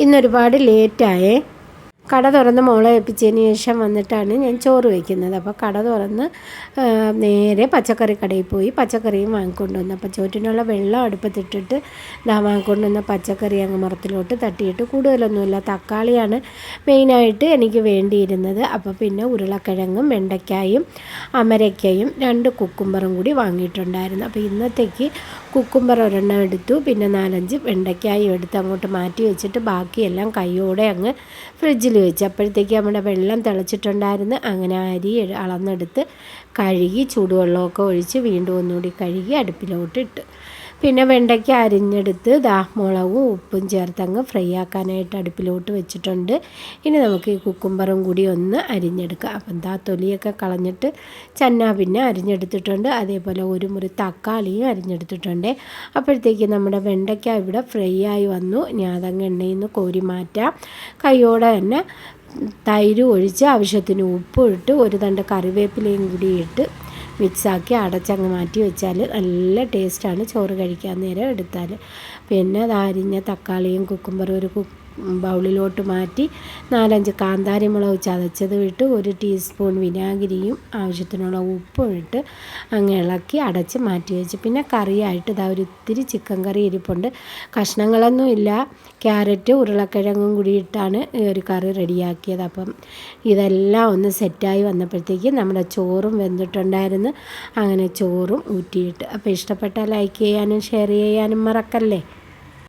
ഇന്നൊരുപാട് ലേറ്റായേ. കട തുറന്ന് മോളെ ഏൽപ്പിച്ചതിന് ശേഷം വന്നിട്ടാണ് ഞാൻ ചോറ് വയ്ക്കുന്നത് അപ്പോൾ കട തുറന്ന് നേരെ പച്ചക്കറി കടയിൽ പോയി പച്ചക്കറിയും വാങ്ങിക്കൊണ്ട് വന്നു. അപ്പോൾ ചോറ്റിനുള്ള വെള്ളം അടുപ്പത്തിട്ടിട്ട് ഇതാ വാങ്ങിക്കൊണ്ട് വന്ന പച്ചക്കറി അങ്ങ് മുറത്തിലോട്ട് തട്ടിയിട്ട് കൂടുതലൊന്നുമില്ല. തക്കാളിയാണ് മെയിനായിട്ട് എനിക്ക് വേണ്ടിയിരുന്നത്. അപ്പോൾ പിന്നെ ഉരുളക്കിഴങ്ങും വെണ്ടയ്ക്കായും അമരയ്ക്കയും രണ്ട് കുക്കുംബറും കൂടി വാങ്ങിയിട്ടുണ്ടായിരുന്നു. അപ്പോൾ ഇന്നത്തേക്ക് കുക്കുംബർ ഒരെണ്ണം എടുത്തു. പിന്നെ നാലഞ്ച് വെണ്ടയ്ക്കായും എടുത്ത് അങ്ങോട്ട് മാറ്റി വെച്ചിട്ട് ബാക്കിയെല്ലാം കൈയോടെ അങ്ങ് ഫ്രിഡ്ജിൽ വെച്ച്. അപ്പോഴത്തേക്ക് നമ്മുടെ വെള്ളം തിളച്ചിട്ടുണ്ടായിരുന്നു. അങ്ങനെ അരി അളന്നെടുത്ത് കഴുകി ചൂടുവെള്ളമൊക്കെ ഒഴിച്ച് വീണ്ടും ഒന്നുകൂടി കഴുകി അടുപ്പിലോട്ട് ഇട്ട് പിന്നെ വെണ്ടയ്ക്ക അരിഞ്ഞെടുത്ത് ദാ മുളകും ഉപ്പും ചേർത്തങ്ങ് ഫ്രൈ ആക്കാനായിട്ട് അടുപ്പിലോട്ട് വെച്ചിട്ടുണ്ട്. ഇനി നമുക്ക് ഈ കുക്കുംബറും കൂടി ഒന്ന് അരിഞ്ഞെടുക്കാം. അപ്പം എന്താ തൊലിയൊക്കെ കളഞ്ഞിട്ട് ചന്ന പിന്നെ അരിഞ്ഞെടുത്തിട്ടുണ്ട്. അതേപോലെ ഒരു മുറി തക്കാളിയും അരിഞ്ഞെടുത്തിട്ടുണ്ട്. അപ്പോഴത്തേക്ക് നമ്മുടെ വെണ്ടയ്ക്ക ഇവിടെ ഫ്രൈ ആയി വന്നു. ഞാൻ അതങ്ങ് എണ്ണയിൽ നിന്ന് കോരി മാറ്റാം. കൈയോടെ തന്നെ തൈര് ഒഴിച്ച് ആവശ്യത്തിന് ഉപ്പ് ഇട്ട് ഒരു തണ്ട് കറിവേപ്പിലയും കൂടി ഇട്ട് മിക്സാക്കി അടച്ചങ്ങ് മാറ്റി വെച്ചാൽ നല്ല ടേസ്റ്റാണ് ചോറ് കഴിക്കാൻ നേരം എടുത്താൽ. പിന്നെ അത് അരിഞ്ഞ തക്കാളിയും കുക്കുംബറും ഒരു കു ബൗളിലോട്ട് മാറ്റി നാലഞ്ച് കാന്താരി മുളക് ചതച്ചത് ഇട്ട് ഒരു ടീസ്പൂൺ വിനാഗിരിയും ആവശ്യത്തിനുള്ള ഉപ്പും ഇട്ട് അങ്ങ് ഇളക്കി അടച്ച് മാറ്റി വെച്ച്. പിന്നെ കറിയായിട്ട് ഇതാ ഒരു ഇത്തിരി ചിക്കൻ കറി ഇരിപ്പുണ്ട്. കഷ്ണങ്ങളൊന്നും ഇല്ല. ക്യാരറ്റ് ഉരുളക്കിഴങ്ങും കൂടി ഇട്ടാണ് ഈ ഒരു കറി റെഡിയാക്കിയത്. അപ്പം ഇതെല്ലാം ഒന്ന് സെറ്റായി വന്നപ്പോഴത്തേക്ക് നമ്മുടെ ചോറും വെന്തിട്ടുണ്ടായിരുന്നു. അങ്ങനെ ചോറും ഊറ്റിയിട്ട്. അപ്പോൾ ഇഷ്ടപ്പെട്ടാൽ ലൈക്ക് ചെയ്യാനും ഷെയർ ചെയ്യാനും മറക്കല്ലേ?